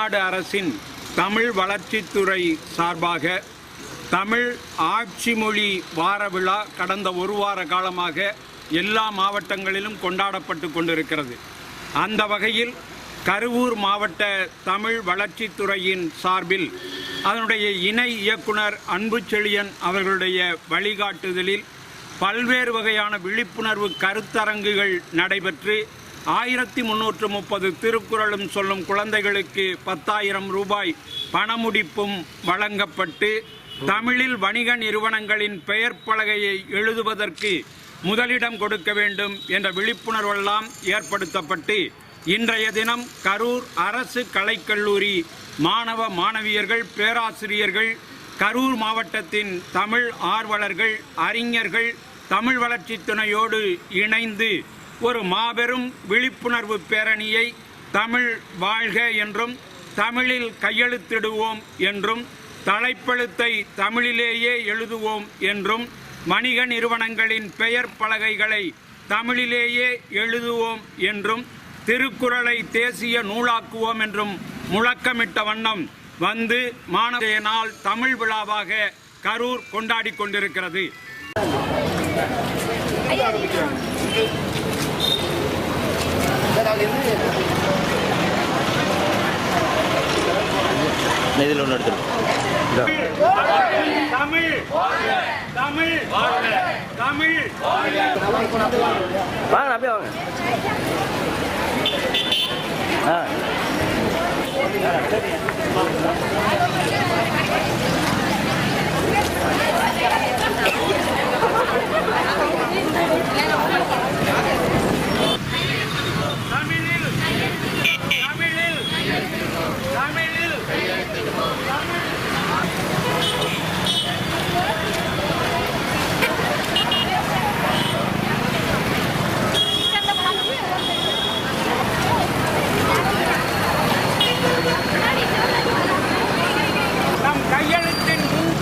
தமிழ்நாடு அரசின் தமிழ் வளர்ச்சித்துறை சார்பாக தமிழ் ஆட்சி மொழி வார விழா கடந்த ஒரு வார காலமாக எல்லா மாவட்டங்களிலும் கொண்டாடப்பட்டு கொண்டிருக்கிறது. அந்த வகையில் கருவூர் மாவட்ட தமிழ் வளர்ச்சித்துறையின் சார்பில் அதனுடைய இணை இயக்குனர் அன்பு செழியன் அவர்களுடைய வழிகாட்டுதலில் பல்வேறு வகையான விழிப்புணர்வு கருத்தரங்குகள் நடைபெற்று ஆயிரத்தி முன்னூற்று முப்பது திருக்குறளும் சொல்லும் குழந்தைகளுக்கு பத்தாயிரம் ரூபாய் பணமுடிப்பும் வழங்கப்பட்டு தமிழில் வணிக நிறுவனங்களின் பெயர் பலகையை எழுதுவதற்கு முதலிடம் கொடுக்க வேண்டும் என்ற விழிப்புணர்வெல்லாம் ஏற்படுத்தப்பட்டு இன்றைய தினம் கரூர் அரசு கலைக்கல்லூரி மாணவ மாணவியர்கள் பேராசிரியர்கள் கரூர் மாவட்டத்தின் தமிழ் ஆர்வலர்கள் அறிஞர்கள் தமிழ் வளர்ச்சி துணையோடு இணைந்து ஒரு மாபெரும் விழிப்புணர்வு பேரணியை தமிழ் வாழ்க என்றும் தமிழில் கையெழுத்திடுவோம் என்றும் தலைப்பெழுத்தை தமிழிலேயே எழுதுவோம் என்றும் வணிக நிறுவனங்களின் பெயர் பலகைகளை தமிழிலேயே எழுதுவோம் என்றும் திருக்குறளை தேசிய நூலாக்குவோம் என்றும் முழக்கமிட்ட வண்ணம் வந்து மாணவ நாள் தமிழ் விழாவாக கரூர் கொண்டாடி கொண்டிருக்கிறது. இதில் ஒன்று எடுத்துருக்கோம் தமிழ் தமிழ் தமிழ். வாங்க அப்படியே வாங்க ஆ தமிழில் தமிழில் தமிழில் நம் கையெழுத்தின் முன்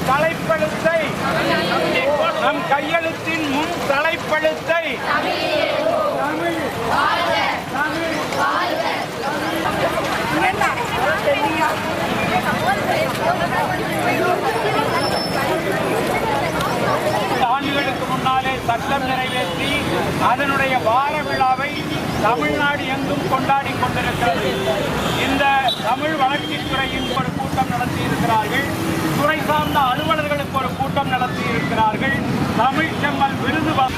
தலைப்பெழுத்தை நம் கையெழுத்தின் முன் தலைப்பெழுத்தை தமிழ். அதனுடைய வார விழாவை தமிழ்நாடு எங்கும் கொண்டாடி கொண்டிருக்கிறது. இந்த தமிழ் வளர்ச்சித்துறையின் ஒரு கூட்டம் நடத்தி இருக்கிறார்கள் துறை சார்ந்த அலுவலர்களுக்கு ஒரு கூட்டம் நடத்தி இருக்கிறார்கள் தமிழ் செம்மல் விருது வ-